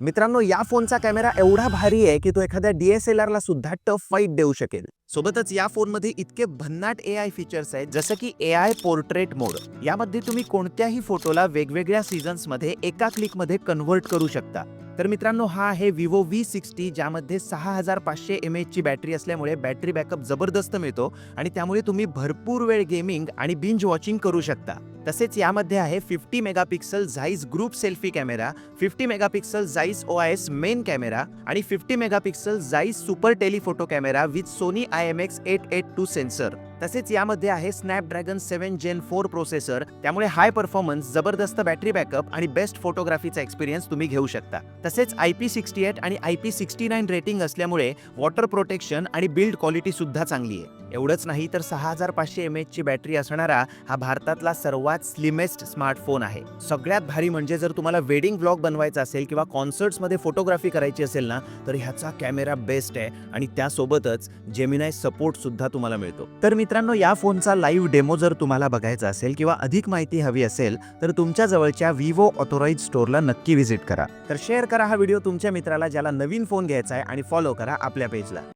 मित्रांनो या फोनचा कॅमेरा एवढा भारी आहे की तो एखाद्या डीएसएलआर ला सुद्धा टफ फाईट देऊ शकेल. सोबतच या फोनमध्ये इतके भन्नाट ए आय फीचर्स आहेत जसं की ए आय पोर्ट्रेट मोड यामध्ये तुम्ही कोणत्याही फोटोला वेगवेगळ्या सीझन्समध्ये एका क्लिकमध्ये कन्व्हर्ट करू शकता. तर मित्रांनो हा आहे विवो व्ही सिक्स्टी ज्यामध्ये सहा हजार पाचशे एम एचची बॅटरी असल्यामुळे बॅटरी बॅकअप जबरदस्त मिळतो आणि त्यामुळे तुम्ही भरपूर वेळ गेमिंग आणि बिंज वॉचिंग करू शकता. तसेच यामध्ये आहे fifty megapixel Zeiss group selfie camera fifty megapixel Zeiss O I S main camera आणि fifty megapixel Zeiss super telephoto camera with Sony I M X eight eight two sensor. तसेच यामध्ये आहे Snapdragon seven gen four processor त्यामुळे high performance जबरदस्त battery backup आणि best फोटोग्राफीचा experience तुम्ही घेऊ शकता. तसेच आय पी सिक्स्टी एट आणि I P sixty nine rating असल्यामुळे वॉटर प्रोटेक्शन आणि बिल्ड क्वालिटी सुद्धा चांगली आहे. एवढंच नाही तर सहा हजार पाचशे एम एचची बॅटरी असणारा हा भारतातला सर्वात स्लिमेस्ट स्मार्टफोन आहे. सगळ्यात भारी म्हणजे जर तुम्हाला वेडिंग ब्लॉग बनवायचा असेल किंवा कॉन्सर्ट्समध्ये फोटोग्राफी करायची असेल ना तर ह्याचा कॅमेरा बेस्ट आहे आणि त्यासोबतच जेमिनाय सपोर्ट सुद्धा तुम्हाला मिळतो. तर मित्रांनो या फोनचा लाईव्ह डेमो जर तुम्हाला बघायचा असेल किंवा अधिक माहिती हवी असेल तर तुमच्या जवळच्या विवो ऑथोराईज स्टोअरला नक्की व्हिजिट करा. तर शेअर करा हा व्हिडिओ तुमच्या मित्राला ज्याला नवीन फोन घ्यायचा आहे आणि फॉलो करा आपल्या पेजला